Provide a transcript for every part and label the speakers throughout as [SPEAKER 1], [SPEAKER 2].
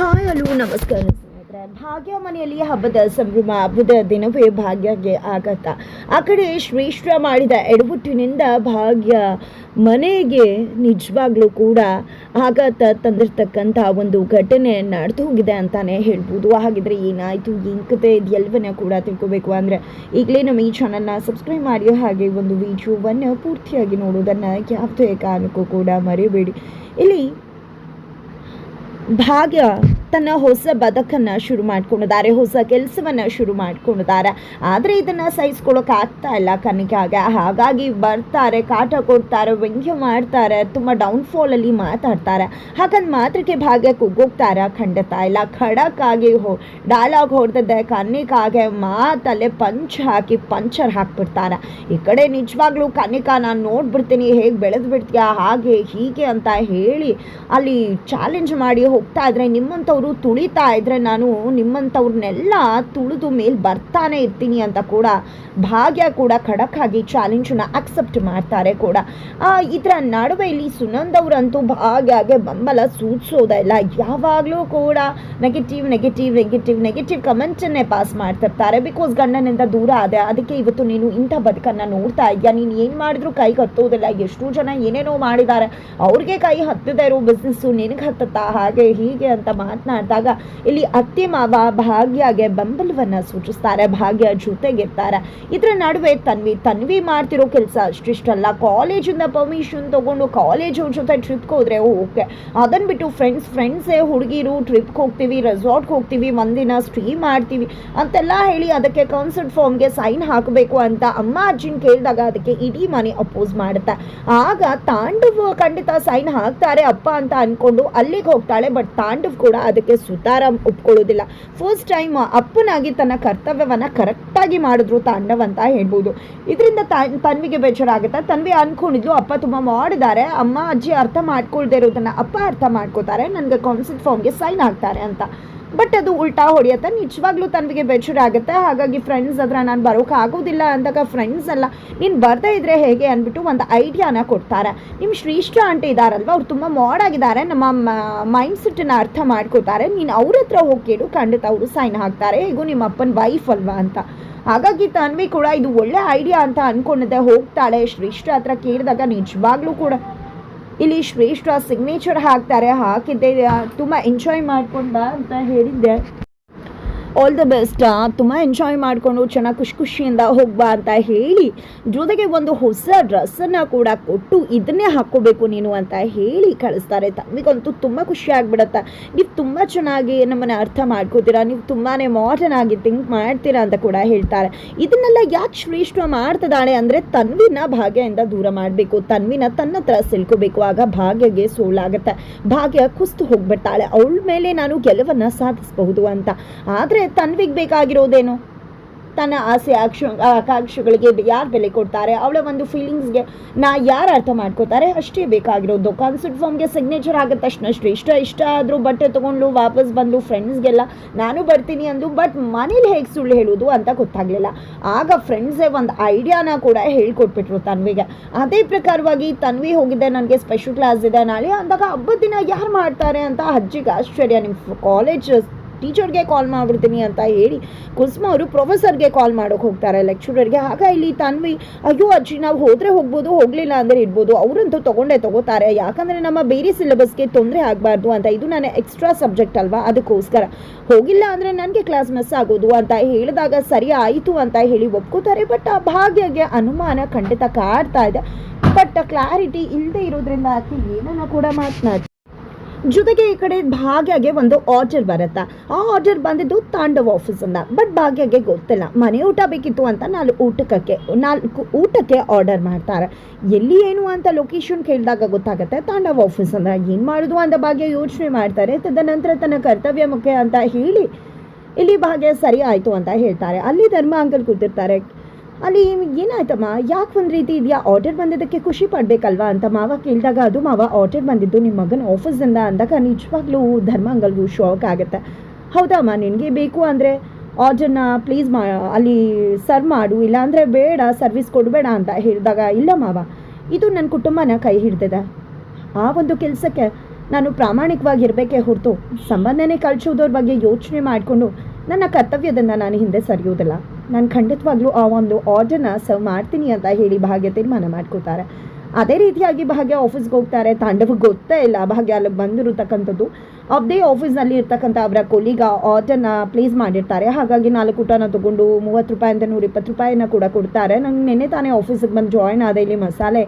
[SPEAKER 1] Hi hello, ನಮಸ್ಕಾರ ಸ್ನೇಹಿತರೆ. ಭಾಗ್ಯ ಮನೆಯಲ್ಲಿ ಹಬ್ಬದ ಸಂಭ್ರಮ, ಹಬ್ಬದ ದಿನವೇ ಭಾಗ್ಯಗೆ ಆಗತ್ತ. ಆ ಕಡೆ ಶ್ರೇಷ್ಠ ಮಾಡಿದ ಎಡಬುಟ್ಟಿನಿಂದ ಭಾಗ್ಯ ಮನೆಗೆ ನಿಜವಾಗ್ಲೂ ಕೂಡ ಆಘಾತ ತಂದಿರ್ತಕ್ಕಂಥ ಒಂದು ಘಟನೆ ನಡೆದು ಹೋಗಿದೆ ಅಂತಾನೆ ಹೇಳ್ಬೋದು. ಹಾಗಿದ್ರೆ ಏನಾಯಿತು, ಏನು ಕತೆ ಇದೆಲ್ಲವನ್ನ ಕೂಡ ತಿಳ್ಕೋಬೇಕು ಅಂದರೆ ಈಗಲೇ ನಮ್ಮ ಈ ಚಾನಲ್ನ ಸಬ್ಸ್ಕ್ರೈಬ್ ಮಾಡಿ ಹಾಗೆ ಒಂದು ವಿಡಿಯೋವನ್ನು ಪೂರ್ತಿಯಾಗಿ ನೋಡೋದನ್ನು ಯಾವುದೇ ಕಾರಣಕ್ಕೂ ಕೂಡ ಮರೆಯಬೇಡಿ ಇಲ್ಲಿ ಭಾಗ್ಯ ತನ್ನ ಹೊಸ ಬದುಕನ್ನು ಶುರು ಮಾಡ್ಕೊಂಡಿದ್ದಾರೆ, ಹೊಸ ಕೆಲಸವನ್ನು ಶುರು ಮಾಡ್ಕೊಂಡಿದ್ದಾರೆ. ಆದರೆ ಇದನ್ನು ಸಹಿಸ್ಕೊಳ್ಳೋಕೆ ಆಗ್ತಾ ಇಲ್ಲ ಕನಿಕಾಗೆ ಹಾಗಾಗಿ ಬರ್ತಾರೆ, ಕಾಟ ಕೊಡ್ತಾರೆ, ವ್ಯಂಗ್ಯ ಮಾಡ್ತಾರೆ, ತುಂಬ ಡೌನ್ಫಾಲಲ್ಲಿ ಮಾತಾಡ್ತಾರೆ. ಹಾಗಂದ್ ಮಾತ್ರಕ್ಕೆ ಭಾಗ್ಯ ಕುಗ್ಗೋಗ್ತಾರೆ ಖಂಡಿತ ಇಲ್ಲ. ಖಡಕ್ ಆಗಿ ಹೋ ಡಾಲಾಗ್ ಹೊಡೆದಿದ್ದೆ ಕನ್ನಿಕಾಗೆ ಮಾತಲ್ಲೇ ಪಂಚ್ ಹಾಕಿ ಪಂಚರ್ ಹಾಕ್ಬಿಡ್ತಾರೆ. ಈ ಕಡೆ ನಿಜವಾಗ್ಲೂ ಕನ್ನಿಕಾ ನಾನು ನೋಡ್ಬಿಡ್ತೀನಿ, ಹೇಗೆ ಬೆಳೆದು ಬಿಡ್ತೀಯಾ ಹಾಗೆ ಹೀಗೆ ಅಂತ ಹೇಳಿ ಅಲ್ಲಿ ಚಾಲೆಂಜ್ ಮಾಡಿ ಹೋಗ್ತಾ ಇದ್ರೆ ನಿಮ್ಮಂಥವ್ರು ತುಳಿತಾ ಇದ್ರೆ ನಾನು ನಿಮ್ಮಂಥವ್ರನ್ನೆಲ್ಲ ತುಳಿದು ಮೇಲೆ ಬರ್ತಾನೆ ಇರ್ತೀನಿ ಅಂತ ಕೂಡ ಭಾಗ್ಯ ಕೂಡ ಖಡಕ್ ಆಗಿ ಚಾಲೆಂಜನ್ನ ಅಕ್ಸೆಪ್ಟ್ ಮಾಡ್ತಾರೆ ಕೂಡ. ಇದರ ನಡುವೆ ಇಲ್ಲಿ ಸುನಂದ್ ಅವರಂತೂ ಭಾಗ್ಯಾಗೆ ಬೆಂಬಲ ಸೂಚಿಸೋದಲ್ಲ ಯಾವಾಗಲೂ ಕೂಡ ನೆಗೆಟಿವ್ ನೆಗೆಟಿವ್ ನೆಗೆಟಿವ್ ನೆಗೆಟಿವ್ ಕಮೆಂಟನ್ನೇ ಪಾಸ್ ಮಾಡ್ತಿರ್ತಾರೆ. ಬಿಕಾಸ್ ಗಂಡನಿಂದ ದೂರ ಆದ, ಅದಕ್ಕೆ ಇವತ್ತು ನೀನು ಇಂಥ ಬದುಕನ್ನು ನೋಡ್ತಾ ಇದೆಯಾ? ನೀನು ಏನು ಮಾಡಿದ್ರು ಕೈ ಹತ್ತೋದಿಲ್ಲ ಎಷ್ಟೋ ಜನ ಏನೇನೋ ಮಾಡಿದ್ದಾರೆ. ಅವ್ರಿಗೆ ಕೈ ಹತ್ತದೇ ಇರೋ ಬಿಸ್ನೆಸ್ಸು ನಿನಗೆ ಹತ್ತತ್ತಾ? ಹಾಗೆ ಹೀಗೆ ಅಂತ ಮಾತನಾಡಿದಾಗ, ಇಲ್ಲಿ ಅತ್ತೆ ಮಾವ ಭಾಗ್ಯಗೆ ಬೆಂಬಲವನ್ನು ಸೂಚಿಸ್ತಾರೆ, ಭಾಗ್ಯ ಜೊತೆಗಿರ್ತಾರೆ. ಇದರ ನಡುವೆ ತನ್ವಿ ತನ್ವಿ ಮಾಡ್ತಿರೋ ಕೆಲಸ ಅಷ್ಟಿಷ್ಟಲ್ಲ. ಕಾಲೇಜಿಂದ ಪರ್ಮಿಷನ್ ತಗೊಂಡು ಕಾಲೇಜು ಜೊತೆ ಟ್ರಿಪ್ಗೆ ಹೋದ್ರೆ ಓಕೆ. ಅದನ್ನು ಬಿಟ್ಟು ಫ್ರೆಂಡ್ಸ್ ಫ್ರೆಂಡ್ಸೇ ಹುಡುಗಿರು ಟ್ರಿಪ್ಗೆ ಹೋಗ್ತೀವಿ ರೆಸಾರ್ಟ್ಗೆ ಹೋಗ್ತೀವಿ ಒಂದಿನ ಸ್ಟೇ ಮಾಡ್ತೀವಿ ಅಂತೆಲ್ಲ ಹೇಳಿ ಅದಕ್ಕೆ ಕನ್ಸರ್ಟ್ ಫಾರ್ಮ್ಗೆ ಸೈನ್ ಹಾಕಬೇಕು ಅಂತ ಅಮ್ಮ ಅಜ್ಜಿನ ಕೇಳಿದಾಗ ಅದಕ್ಕೆ ಇಡೀ ಮನೆ ಅಪೋಸ್ ಮಾಡುತ್ತೆ. ಆಗ ತಾಂಡವ್ ಖಂಡಿತ ಸೈನ್ ಹಾಕ್ತಾರೆ ಅಪ್ಪ ಅಂತ ಅನ್ಕೊಂಡು ಅಲ್ಲಿಗೆ ಹೋಗ್ತಾಳೆ ಬಟ್ ತಾಂಡವ್ ಕೂಡ ಅದಕ್ಕೆ ಸುತಾರ ಒಪ್ಕೊಳ್ಳೋದಿಲ್ಲ. ಫಸ್ಟ್ ಟೈಮ್ ಅಪ್ಪನಾಗಿ ತನ್ನ ಕರ್ತವ್ಯವನ್ನು ಕರೆಕ್ಟಾಗಿ ಮಾಡಿದ್ರು ತಾಂಡವ್ ಅಂತ ಹೇಳ್ಬೋದು. ಇದರಿಂದ ತನ್ವಿಗೆ ಬೇಜಾರಾಗುತ್ತೆ. ತನ್ವಿ ಅನ್ಕೊಂಡಿದ್ಲು, ಅಪ್ಪ ತುಂಬ ಮಾಡಿದ್ದಾರೆ. ಅಮ್ಮ, ಅಜ್ಜಿ ಅರ್ಥ ಮಾಡ್ಕೊಳ್ದೇ ಇರೋದನ್ನ ಅಪ್ಪ ಅರ್ಥ ಮಾಡ್ಕೋತಾರೆ. ನನಗೆ ಕೌನ್ಸಿಲ್ ಫಾರ್ಮ್ಗೆ ಸೈನ್ ಆಗ್ತಾರೆ ಅಂತ. ಬಟ್ ಅದು ಉಲ್ಟಾ ಹೊಡೆಯುತ್ತೆ. ನಿಜವಾಗ್ಲೂ ತನ್ವಿಗೆ ಬೇಜಾರಾಗುತ್ತೆ. ಹಾಗಾಗಿ ಫ್ರೆಂಡ್ಸ್ ಹತ್ರ ನಾನು ಬರೋಕೆ ಆಗೋದಿಲ್ಲ ಅಂದಾಗ ಫ್ರೆಂಡ್ಸ್ ಅಲ್ಲ, ನೀನು ಬರ್ತಾ ಇದ್ರೆ ಹೇಗೆ ಅಂದ್ಬಿಟ್ಟು ಒಂದು ಐಡಿಯಾನ ಕೊಡ್ತಾರೆ. ನಿಮ್ಮ ಶ್ರೇಷ್ಠ ಆಂಟಿ ಇದಾರಲ್ವ, ಅವ್ರು ತುಂಬ ಮಾಡಾಗಿದ್ದಾರೆ ನಮ್ಮ ಮೈಂಡ್ ಸೆಟ್ನ ಅರ್ಥ ಮಾಡ್ಕೊತಾರೆ ನೀನು ಅವ್ರ ಹತ್ರ ಹೋಗಿ ಕೇಳು, ಖಂಡಿತ ಅವರು ಸೈನ್ ಹಾಕ್ತಾರೆ. ಹೇಗೂ ನಿಮ್ಮ ಅಪ್ಪನ ವೈಫ್ ಅಲ್ವಾ ಅಂತ. ಹಾಗಾಗಿ ತನ್ವಿ ಕೂಡ ಇದು ಒಳ್ಳೆ ಐಡಿಯಾ ಅಂತ ಅನ್ಕೊಂಡಿದ್ದೆ. ಹೋಗ್ತಾಳೆ, ಶ್ರೇಷ್ಠ ಹತ್ರ ಕೇಳಿದಾಗ ನಿಜವಾಗ್ಲೂ ಕೂಡ ಇಲ್ಲಿ ಶ್ರೇಷ್ಠ ಸಿಗ್ನೇಚರ್ ಹಾಕ್ತಾರೆ ಹಾಕಿದ್ದೆ. ತುಂಬ ಎಂಜಾಯ್ ಮಾಡ್ಕೊಂಡ ಅಂತ ಹೇಳಿದ್ದೆ. ಆಲ್ ದ ಬೆಸ್ಟ್ ತುಂಬ ಎಂಜಾಯ್ ಮಾಡಿಕೊಂಡು ಚೆನ್ನಾಗಿ ಖುಷಿ ಖುಷಿಯಿಂದ ಹೋಗ್ಬಾ ಅಂತ ಹೇಳಿ, ಜೊತೆಗೆ ಒಂದು ಹೊಸ ಡ್ರೆಸ್ಸನ್ನು ಕೂಡ ಕೊಟ್ಟು ಇದನ್ನೇ ಹಾಕ್ಕೋಬೇಕು ನೀನು ಅಂತ ಹೇಳಿ ಕಳಿಸ್ತಾರೆ. ತಮ್ಮಿಗಂತೂ ತುಂಬ ಖುಷಿ ಆಗ್ಬಿಡತ್ತೆ. ನೀವು ತುಂಬ ಚೆನ್ನಾಗಿ ನಮ್ಮನ್ನು ಅರ್ಥ ಮಾಡ್ಕೋತೀರಾ, ನೀವು ತುಂಬಾ ಮಾಡರ್ನ್ ಆಗಿ ಥಿಂಕ್ ಮಾಡ್ತೀರಾ ಅಂತ ಕೂಡ ಹೇಳ್ತಾರೆ. ಇದನ್ನೆಲ್ಲ ಯಾಕೆ ಶ್ರೇಷ್ಠ ಮಾಡ್ತಿದ್ದಾಳೆ ಅಂದರೆ ತನ್ವಿನ ಭಾಗ್ಯದಿಂದ ದೂರ ಮಾಡಬೇಕು. ತನ್ವಿನ ತನ್ನ ಹತ್ರ ಸೆಳ್ಕೋಬೇಕು ಆಗ ಭಾಗ್ಯಗೆ ಸೋಲಾಗುತ್ತೆ. ಭಾಗ್ಯ ಕುಸ್ತು ಹೋಗ್ಬಿಡ್ತಾಳೆ. ಅವಳ ಮೇಲೆ ನಾನು ಗೆಲುವನ್ನು ಸಾಧಿಸಬಹುದು ಅಂತ. ಆದರೆ ತನ್ವಿಗೆ ಬೇಕಾಗಿರೋದೇನು? ತನ್ನ ಆಸೆ ಆಕ್ಷ, ಆಕಾಂಕ್ಷೆಗಳಿಗೆ ಯಾರು ಬೆಲೆ ಕೊಡ್ತಾರೆ? ಅವಳ ಒಂದು ಫೀಲಿಂಗ್ಸ್ಗೆ ನಾ ಯಾರು ಅರ್ಥ ಮಾಡ್ಕೋತಾರೆ? ಅಷ್ಟೇ ಬೇಕಾಗಿರೋದು. ಕಾನ್ಸರ್ಟ್ ಫಾರ್ಮ್ಗೆ ಸಿಗ್ನೇಚರ್ ಆಗುತ್ತೆ ತಕ್ಷಣ ಇಷ್ಟ ಇಷ್ಟ ಆದರೂ ಬಟ್ಟೆ ತೊಗೊಂಡು ವಾಪಸ್ ಬಂದು ಫ್ರೆಂಡ್ಸ್ಗೆಲ್ಲ ನಾನು ಬರ್ತೀನಿ ಅಂದು ಬಟ್ ಮನೇಲಿ ಹೇಗೆ ಸುಳ್ಳು ಹೇಳೋದು ಅಂತ ಗೊತ್ತಾಗಲಿಲ್ಲ. ಆಗ ಫ್ರೆಂಡ್ಸೇ ಒಂದು ಐಡಿಯಾನ ಕೂಡ ಹೇಳ್ಕೊಟ್ಬಿಟ್ರು ತನ್ವಿಗೆ. ಅದೇ ಪ್ರಕಾರವಾಗಿ ತನ್ವಿ ಹೋಗಿದ್ದೆ ನನಗೆ ಸ್ಪೆಷಲ್ ಕ್ಲಾಸ್ ಇದೆ, ನಾಳೆ ಅಂದಾಗ ಹಬ್ಬದ ದಿನ ಯಾರು ಮಾಡ್ತಾರೆ ಅಂತ ಅಜ್ಜಿಗೆ ಆಶ್ಚರ್ಯ. ನಿಮ್ಮ ಕಾಲೇಜ್ ಟೀಚರ್ಗೆ ಕಾಲ್ ಮಾಡ್ಬಿಡ್ತೀನಿ ಅಂತ ಹೇಳಿ ಕುಸುಮ ಅವರು ಪ್ರೊಫೆಸರ್ಗೆ ಕಾಲ್ ಮಾಡೋಕೆ ಹೋಗ್ತಾರೆ ಲೆಕ್ಚರರ್ಗೆ. ಆಗ ಇಲ್ಲಿ ತನ್ವಿ, ಅಯ್ಯೋ ಅಜ್ಜಿ, ನಾವು ಹೋದರೆ ಹೋಗ್ಬೋದು, ಹೋಗಲಿಲ್ಲ ಅಂದರೆ ಇರ್ಬೋದು ಅವರಂತೂ ತೊಗೊಂಡೇ, ತಗೋತಾರೆ. ಯಾಕಂದರೆ ನಮ್ಮ ಬೇರೆ ಸಿಲೆಬಸ್ಗೆ ತೊಂದರೆ ಆಗಬಾರ್ದು ಅಂತ. ಇದು ನನ್ನ ಎಕ್ಸ್ಟ್ರಾ ಸಬ್ಜೆಕ್ಟ್ ಅಲ್ವಾ? ಅದಕ್ಕೋಸ್ಕರ. ಹೋಗಿಲ್ಲ ಅಂದರೆ ನನಗೆ ಕ್ಲಾಸ್ ಮಿಸ್ ಆಗೋದು ಅಂತ ಹೇಳಿದಾಗ ಸರಿ ಆಯಿತು ಅಂತ ಹೇಳಿ ಒಪ್ಕೋತಾರೆ. ಬಟ್ ಆ ಭಾಗ್ಯಗೆ ಅನುಮಾನ ಖಂಡಿತ ಕಾಡ್ತಾ ಇದೆ. ಬಟ್ ಕ್ಲಾರಿಟಿ ಇಲ್ಲದೆ ಇರೋದ್ರಿಂದ ಆಕೆ ಏನನ್ನ ಕೂಡ ಮಾತನಾಡ್ತಾರೆ ಜೊತೆಗೆ ಈ ಕಡೆ ಭಾಗ್ಯಗೆ ಒಂದು ಆರ್ಡರ್ ಬರುತ್ತೆ? ಆ ಆರ್ಡರ್ ಬಂದಿದ್ದು ತಾಂಡವ ಆಫೀಸಿಂದ ಬಟ್ ಭಾಗ್ಯಗೆ ಗೊತ್ತಿಲ್ಲ. ಮನೆ ಊಟ ಬೇಕಿತ್ತು ಅಂತ ನಾಲ್ಕು ಊಟಕ್ಕೆ ನಾಲ್ಕು ಊಟಕ್ಕೆ ಆರ್ಡರ್ ಮಾಡ್ತಾರೆ. ಎಲ್ಲಿ ಏನು ಅಂತ ಲೊಕೇಶನ್ ಕೇಳಿದಾಗ ಗೊತ್ತಾಗುತ್ತೆ. ಆಫೀಸ್ ಅಂದ್ರೆ ಏನು ಮಾಡೋದು ಅಂತ ಭಾಗ್ಯ ಯೋಚನೆ ಮಾಡ್ತಾರೆ. ತದನಂತರ ತನ್ನ ಕರ್ತವ್ಯ ಮುಖ್ಯ ಅಂತ ಹೇಳಿ, ಇಲ್ಲಿ ಭಾಗ್ಯ ಸರಿ ಆಯಿತು ಅಂತ ಹೇಳ್ತಾರೆ. ಅಲ್ಲಿ ಧರ್ಮ ಅಂಕಲ್ ಕೂತಿರ್ತಾರೆ. ಅಲ್ಲಿ ಏನಾಯ್ತಮ್ಮ ಯಾಕೆ ಒಂದು ರೀತಿ ಇದೆಯಾ? ಆರ್ಡರ್ ಬಂದಿದ್ದಕ್ಕೆ ಖುಷಿ ಪಡಬೇಕಲ್ವಾ ಅಂತ ಮಾವ ಕೇಳಿದಾಗ ಅದು ಮಾವ ಆರ್ಡರ್ ಬಂದಿದ್ದು ನಿಮ್ಮ ಮಗನ ಆಫೀಸಿಂದ ಅಂದಾಗ ನಿಜವಾಗ್ಲೂ ಧರ್ಮಾಂಗಲ್ಗೂ ಶಾಕ್ ಆಗುತ್ತೆ. ಹೌದಮ್ಮ ನಿನಗೆ ಬೇಕು ಅಂದರೆ ಆರ್ಡರ್ನ ಪ್ಲೀಸ್ ಮಾ, ಅಲ್ಲಿ ಸರ್ವ್ ಮಾಡು, ಇಲ್ಲಾಂದರೆ ಬೇಡ ಸರ್ವಿಸ್ ಕೊಡಬೇಡ ಅಂತ ಹೇಳಿದಾಗ ಇಲ್ಲ ಮಾವ, ಇದು ನನ್ನ ಕುಟುಂಬನ ಕೈ ಹಿಡ್ದಿದೆ. ಆ ಒಂದು ಕೆಲಸಕ್ಕೆ ನಾನು ಪ್ರಾಮಾಣಿಕವಾಗಿರಬೇಕೇ ಹೊರತು ಸಂಬಂಧನೇ ಕಳ್ಸೋದ್ರ ಬಗ್ಗೆ ಯೋಚನೆ ಮಾಡಿಕೊಂಡು ನನ್ನ ಕರ್ತವ್ಯದಿಂದ ನಾನು ಹಿಂದೆ ಸರಿಯೋದಿಲ್ಲ. ನಾನು ಖಂಡಿತವಾಗ್ಲೂ ಆ ಒಂದು ಆರ್ಡರ್ನ ಸರ್ವ್ ಮಾಡ್ತೀನಿ ಅಂತ ಹೇಳಿ ಭಾಗ್ಯ ತೀರ್ಮಾನ ಮಾಡ್ಕೋತಾರೆ ಅದೇ ರೀತಿಯಾಗಿ ಭಾಗ್ಯ ಆಫೀಸ್ಗೆ ಹೋಗ್ತಾರೆ. ತಾಂಡವ ಗೊತ್ತೇ ಇಲ್ಲ. ಭಾಗ್ಯ ಅಲ್ಲಿಗೆ ಬಂದಿರತಕ್ಕಂಥದ್ದು. ಅದೇ ಆಫೀಸ್ನಲ್ಲಿ ಇರ್ತಕ್ಕಂಥ ಅವರ ಕೊಲೀಗ ಆರ್ಡರ್ನ ಪ್ಲೇಸ್ ಮಾಡಿರ್ತಾರೆ. ಹಾಗಾಗಿ ನಾಲ್ಕು ಊಟನ ತೊಗೊಂಡು ಮೂವತ್ತು ರೂಪಾಯಿ ಅಂತ ನೂರ ಇಪ್ಪತ್ತು ರೂಪಾಯಿನ ಕೂಡ ಕೊಡ್ತಾರೆ. ನಂಗೆ ನಿನ್ನೆ ತಾನೇ ಆಫೀಸಿಗೆ ಬಂದು ಜಾಯ್ನ್ ಆದ. ಇಲ್ಲಿ ಮಸಾಲೆ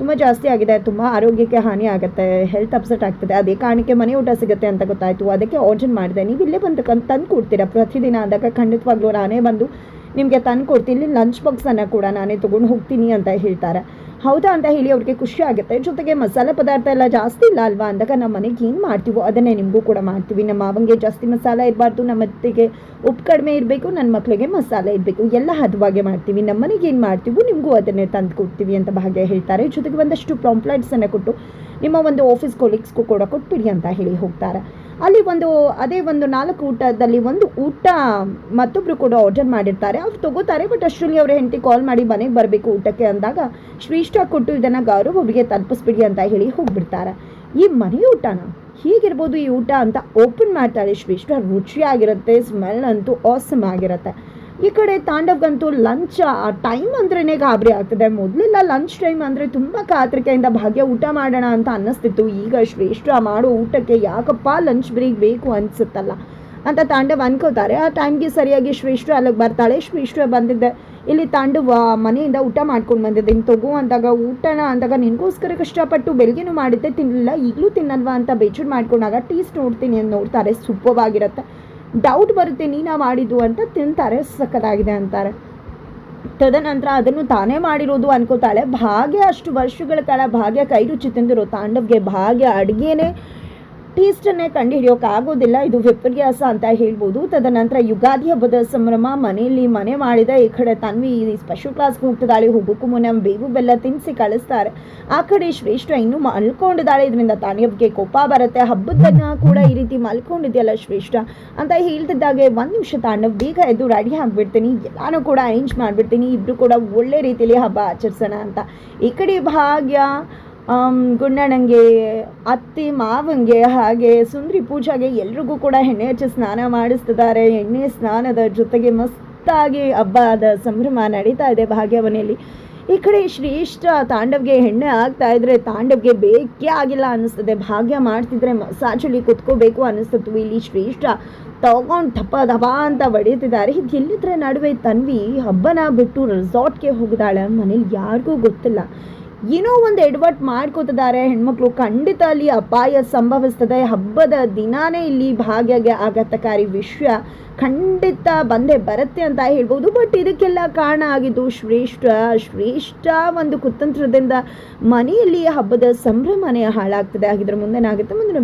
[SPEAKER 1] ತುಂಬ ಜಾಸ್ತಿ ಆಗಿದೆ. ತುಂಬ ಆರೋಗ್ಯಕ್ಕೆ ಹಾನಿ ಆಗುತ್ತೆ. ಹೆಲ್ತ್ ಅಪ್ಸೆಟ್ ಆಗ್ತದೆ. ಅದೇ ಕಾರಣಕ್ಕೆ ಮನೆ ಊಟ ಸಿಗುತ್ತೆ ಅಂತ ಗೊತ್ತಾಯಿತು. ಅದಕ್ಕೆ ಆರ್ಡರ್ ಮಾಡಿದೆ. ನೀವು ಇಲ್ಲೇ ಬಂದು ತಂದು ಕೊಡ್ತೀರಾ ಪ್ರತಿದಿನ ಅಂದಾಗ ಖಂಡಿತವಾಗ್ಲೂ ನಾನೇ ಬಂದು ನಿಮಗೆ ತಂದು ಕೊಡ್ತೀನಿ ಲಂಚ್ ಬಾಕ್ಸನ್ನು ಕೂಡ ನಾನೇ ತೊಗೊಂಡು ಹೋಗ್ತೀನಿ ಅಂತ ಹೇಳ್ತಾರೆ. ಹೌದಾ ಅಂತ ಹೇಳಿ ಅವ್ರಿಗೆ ಖುಷಿ ಆಗುತ್ತೆ. ಜೊತೆಗೆ ಮಸಾಲೆ ಪದಾರ್ಥ ಎಲ್ಲ ಜಾಸ್ತಿ ಇಲ್ಲ ಅಲ್ವಾ? ಅಂದಾಗ ನಮ್ಮ ಮನೆಗೆ ಏನು ಮಾಡ್ತೀವೋ ಅದನ್ನೇ ನಿಮಗೂ ಕೂಡ ಮಾಡ್ತೀವಿ. ನಮ್ಮ ಮಾವಂಗೆ ಜಾಸ್ತಿ ಮಸಾಲೆ ಇರಬಾರ್ದು, ನಮ್ಮ ಅತ್ತೆಗೆ ಉಪ್ಪು ಕಡಿಮೆ ಇರಬೇಕು ನನ್ನ ಮಕ್ಕಳಿಗೆ ಮಸಾಲೆ ಇರಬೇಕು. ಎಲ್ಲ ಹದವಾಗೆ ಮಾಡ್ತೀವಿ. ನಮ್ಮ ಮನೆಗೆ ಏನು ಮಾಡ್ತೀವೋ ನಿಮಗೂ ಅದನ್ನೇ ತಂದು ಕೊಡ್ತೀವಿ ಅಂತ ಭಾಗ್ಯ ಹೇಳ್ತಾರೆ. ಜೊತೆಗೆ ಒಂದಷ್ಟು ಪ್ರಾಂಪ್ಲೆಟ್ಸನ್ನು ಕೊಟ್ಟು ನಿಮ್ಮ ಒಂದು ಆಫೀಸ್ ಕೊಲೀಗ್ಸ್ಗೂ ಕೂಡ ಕೊಟ್ಬಿಡಿ ಅಂತ ಹೇಳಿ ಹೋಗ್ತಾರೆ. ಅಲ್ಲಿ ಒಂದು, ಅದೇ ಒಂದು ನಾಲ್ಕು ಊಟದಲ್ಲಿ ಒಂದು ಊಟ ಮತ್ತೊಬ್ಬರು ಕೂಡ ಆರ್ಡರ್ ಮಾಡಿರ್ತಾರೆ. ಅವ್ರು ತಗೋತಾರೆ ಬಟ್ ಅಷ್ಟರಲ್ಲಿ ಅವರ ಹೆಂಡತಿ ಕಾಲ್ ಮಾಡಿ ಮನೆಗೆ ಬರಬೇಕು ಊಟಕ್ಕೆ ಅಂದಾಗ ಶ್ರೇಷ್ಠ ಕೊಟ್ಟು ಇದನ್ನು ಒಬ್ಬರಿಗೆ ತಲುಪಿಸ್ಬಿಡಿ ಅಂತ ಹೇಳಿ ಹೋಗ್ಬಿಡ್ತಾರೆ. ಈ ಮನೆ ಊಟನ? ಹೀಗಿರ್ಬೋದು ಈ ಊಟ ಅಂತ ಓಪನ್ ಮಾಡ್ತಾಳೆ ಶ್ರೇಷ್ಠ, ರುಚಿಯಾಗಿರುತ್ತೆ ಸ್ಮೆಲ್ ಅಂತೂ ಆಸಮ್ ಆಗಿರುತ್ತೆ. ಈ ಕಡೆ ತಾಂಡವ್ಗಂತೂ ಲಂಚ್, ಆ ಟೈಮ್ ಅಂದ್ರೇ ಗಾಬರಿ ಆಗ್ತದೆ. ಮೊದಲೆಲ್ಲ ಲಂಚ್ ಟೈಮ್ ಅಂದರೆ ತುಂಬ ಕಾತ್ರಿಕೆಯಿಂದ ಭಾಗ್ಯ ಊಟ ಮಾಡೋಣ ಅಂತ ಅನ್ನಿಸ್ತಿತ್ತು. ಈಗ ಶ್ರೇಷ್ಠ ಮಾಡೋ ಊಟಕ್ಕೆ ಯಾಕಪ್ಪ ಲಂಚ್ ಬ್ರೇಕ್ ಬೇಕು ಅನಿಸುತ್ತಲ್ಲ ಅಂತ ತಾಂಡವ್ ಅನ್ಕೋತಾರೆ. ಆ ಟೈಮ್ಗೆ ಸರಿಯಾಗಿ ಶ್ರೇಷ್ಠ ಅಲ್ಲಿಗೆ ಬರ್ತಾಳೆ. ಶ್ರೇಷ್ಠ ಬಂದಿದ್ದೆ. ಇಲ್ಲಿ ತಾಂಡವ ಮನೆಯಿಂದ ಊಟ ಮಾಡ್ಕೊಂಡು ಬಂದಿದ್ದೆ. ಇನ್ನು ತಗೋ ಅಂದಾಗ, ಊಟನ ಅಂದಾಗ ನಿನಗೋಸ್ಕರ ಕಷ್ಟಪಟ್ಟು ಬೆಳಗ್ಗೆನೂ ಮಾಡಿದ್ದೆ. ತಿನ್ನಲಿಲ್ಲ ಈಗಲೂ ತಿನ್ನಲ್ವಾ ಅಂತ ಬೇಜಾರು ಮಾಡ್ಕೊಂಡಾಗ ಟೀಸ್ಟ್ ನೋಡ್ತೀನಿ ಅಂತ ನೋಡ್ತಾರೆ. ಸೂಪವಾಗಿರುತ್ತೆ ಡೌಟ್ ಬರುತ್ತೆ, ನೀನಾ ಮಾಡಿದ್ದು ಅಂತ ತಿಂತಾರೆ, ಸಖತ್ತಾಗಿದೆ ಅಂತಾರೆ. ತದನಂತರ ಅದನ್ನು ತಾನೇ ಮಾಡಿರೋದು ಅನ್ಕೋತಾಳೆ. ಭಾಗ್ಯ ಅಷ್ಟು ವರ್ಷಗಳ ಕಾಲ ಭಾಗ್ಯ ಕೈ ರುಚಿ ತಿಂದಿರೋ ತಾಂಡವ್ಗೆ ಭಾಗ್ಯ ಅಡುಗೆನೇ ಟೇಸ್ಟನ್ನೇ ಕಂಡುಹಿಡಿಯೋಕ್ಕಾಗೋದಿಲ್ಲ ಇದು ವಿಪರ್ಯಾಸ ಅಂತ ಹೇಳ್ಬೋದು. ತದನಂತರ ಯುಗಾದಿ ಹಬ್ಬದ ಸಂಭ್ರಮ, ಮನೆಯಲ್ಲಿ ಮನೆ ಮಾಡಿದ ಈ ಕಡೆ ತನ್ವಿ ಸ್ಪೆಷಲ್ ಕ್ಲಾಸ್ಗೆ ಹೋಗ್ತಿದ್ದಾಳೆ ಹೋಗೋಕ್ಕೂ ಮುನ್ನ ಬೇವು, ಬೆಲ್ಲ ತಿನ್ನಿಸಿ ಕಳಿಸ್ತಾರೆ. ಆ ಕಡೆ ಶ್ರೇಷ್ಠ ಇನ್ನೂ ಮಲ್ಕೊಂಡಿದ್ದಾಳೆ. ಇದರಿಂದ ತಾಂಡವ್ಗೆ ಕೋಪ ಬರುತ್ತೆ. ಹಬ್ಬದನ್ನ ಕೂಡ ಈ ರೀತಿ ಮಲ್ಕೊಂಡಿದೆಯಲ್ಲ ಶ್ರೇಷ್ಠ ಅಂತ ಹೇಳ್ತಿದ್ದಾಗೆ. ಒಂದು ನಿಮಿಷ ತಾಂಡವ್, ಬೇಗ ಎದ್ದು ರೆಡಿ ಆಗಿಬಿಡ್ತೀನಿ. ಎಲ್ಲಾನು ಕೂಡ ಅರೇಂಜ್ ಮಾಡಿಬಿಡ್ತೀನಿ. ಇಬ್ರು ಕೂಡ ಒಳ್ಳೆ ರೀತಿಯಲ್ಲಿ ಹಬ್ಬ ಆಚರಿಸೋಣ ಅಂತ. ಈ ಕಡೆ ಭಾಗ್ಯ ಗುಂಡಣ್ಣಂಗೆ ಅತ್ತಿ ಮಾವಂಗೆ, ಹಾಗೆ ಸುಂದ್ರಿ ಪೂಜಾಗೆ ಎಲ್ರಿಗೂ ಕೂಡ ಎಣ್ಣೆ ಹಚ್ಚಿ ಸ್ನಾನ ಮಾಡಿಸ್ತಿದ್ದಾರೆ. ಎಣ್ಣೆ ಸ್ನಾನದ ಜೊತೆಗೆ ಮಸ್ತಾಗಿ ಹಬ್ಬದ ಸಂಭ್ರಮ ನಡೀತಾ ಇದೆ ಭಾಗ್ಯ ಮನೆಯಲ್ಲಿ ಈ ಕಡೆ ಶ್ರೇಷ್ಠ ತಾಂಡವ್ಗೆ ಹೆಣ್ಣೆ ಆಗ್ತಾ ಇದ್ರೆ ತಾಂಡವ್ಗೆ ಬೇಕೇ ಆಗಿಲ್ಲ ಅನ್ನಿಸ್ತದೆ. ಭಾಗ್ಯ ಮಾಡ್ತಿದ್ರೆ ಮಸಾಜಲ್ಲಿ ಕುತ್ಕೋಬೇಕು ಅನ್ನಿಸ್ತಿತ್ತು. ಇಲ್ಲಿ ಶ್ರೇಷ್ಠ ತಗೊಂಡು ಧಪ ದಪ ಅಂತ ಬಡಿಯುತ್ತಿದ್ದಾರೆ. ಇದು ಎಲ್ಲಿದ್ರೆ ನಡುವೆ ತನ್ವಿ ಹಬ್ಬನ ಬಿಟ್ಟು ರೆಸಾರ್ಟ್ಗೆ ಹೋಗಿದ್ದಾಳೆ. ಮನೇಲಿ ಯಾರಿಗೂ ಗೊತ್ತಿಲ್ಲ. ಏನೋ ಒಂದು ಎಡ್ವರ್ಟ್ ಮಾಡ್ಕೋತಿದ್ದಾರೆ ಹೆಣ್ಮಕ್ಳು. ಖಂಡಿತ ಅಲ್ಲಿ ಅಪಾಯ ಸಂಭವಿಸ್ತದೆ. ಹಬ್ಬದ ದಿನಾನೇ ಇಲ್ಲಿ ಭಾಗ್ಯಗೆ ಆಘಾತಕಾರಿ ವಿಷಯ ಖಂಡಿತ ಬಂದೇ ಬರುತ್ತೆ ಅಂತ ಹೇಳ್ಬೋದು. ಬಟ್ ಇದಕ್ಕೆಲ್ಲ ಕಾರಣ ಆಗಿದ್ದು ಶ್ರೇಷ್ಠ ಶ್ರೇಷ್ಠ ಒಂದು ಕುತಂತ್ರದಿಂದ ಮನೆಯಲ್ಲಿ ಹಬ್ಬದ ಸಂಭ್ರಮನೇ ಹಾಳಾಗ್ತದೆ. ಹಾಗಿದ್ರೆ ಮುಂದೆ ಏನಾಗುತ್ತೆ ಮುಂದಿನ